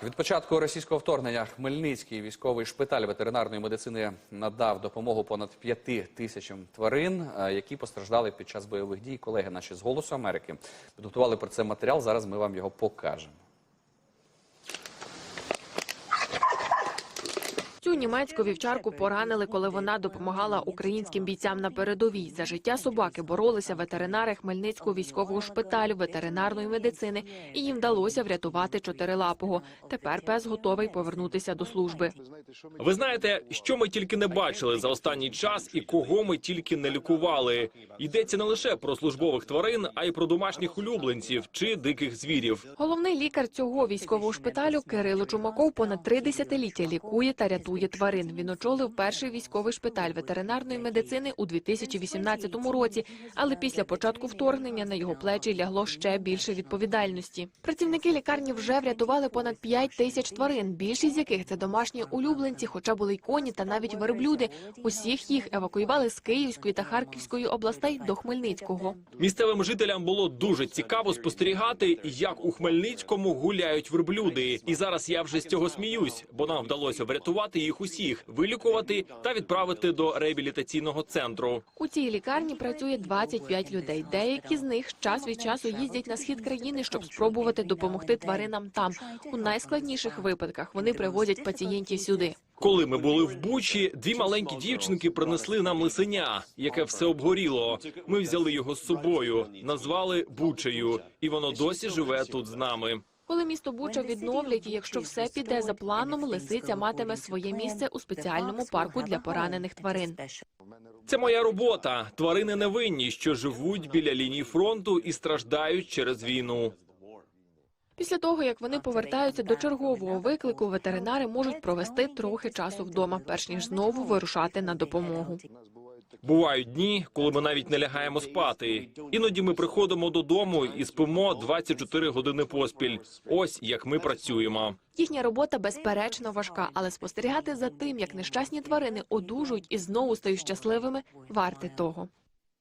Так, від початку російського вторгнення Хмельницький військовий шпиталь ветеринарної медицини надав допомогу понад п'яти тисячам тварин, е, які постраждали під час бойових дій. Колеги наші з Голосу Америки підготували про це матеріал. Зараз ми вам його покажемо. Цю німецьку вівчарку поранили, коли вона допомагала українським бійцям на передовій. За життя собаки боролися ветеринари Хмельницького військового шпиталю ветеринарної медицини, і їм вдалося врятувати чотирилапого. Тепер пес готовий повернутися до служби. Ви знаєте, що ми тільки не бачили за останній час і кого ми тільки не лікували. Йдеться не лише про службових тварин, а й про домашніх улюбленців чи диких звірів. Головний лікар цього військового шпиталю Кирило Чумаков понад три десятиліття лікує та рятує тварин. Він очолив перший військовий шпиталь ветеринарної медицини у 2018 році. Але після початку вторгнення на його плечі лягло ще більше відповідальності. Працівники лікарні вже врятували понад 5 тисяч тварин, більшість з яких це домашні улюбленці, хоча були й коні та навіть верблюди. Усіх їх евакуювали з Київської та Харківської областей до Хмельницького. Місцевим жителям було дуже цікаво спостерігати, як у Хмельницькому гуляють верблюди. І зараз я вже з цього сміюсь, бо нам вдалося врятувати їх усіх, вилікувати та відправити до реабілітаційного центру. У цій лікарні працює 25 людей. Деякі з них час від часу їздять на схід країни, щоб спробувати допомогти тваринам там. У найскладніших випадках вони привозять пацієнтів сюди. Коли ми були в Бучі, дві маленькі дівчинки принесли нам лисеня, яке все обгоріло. Ми взяли його з собою, назвали Бучею, і воно досі живе тут з нами. Коли місто Буча відновлять, і якщо все піде за планом, лисиця матиме своє місце у спеціальному парку для поранених тварин. Це моя робота. Тварини невинні, що живуть біля лінії фронту і страждають через війну. Після того, як вони повертаються до чергового виклику, ветеринари можуть провести трохи часу вдома, перш ніж знову вирушати на допомогу. Бувають дні, коли ми навіть не лягаємо спати. Іноді ми приходимо додому і спимо 24 години поспіль. Ось як ми працюємо. Їхня робота безперечно важка, але спостерігати за тим, як нещасні тварини одужують і знову стають щасливими, варте того.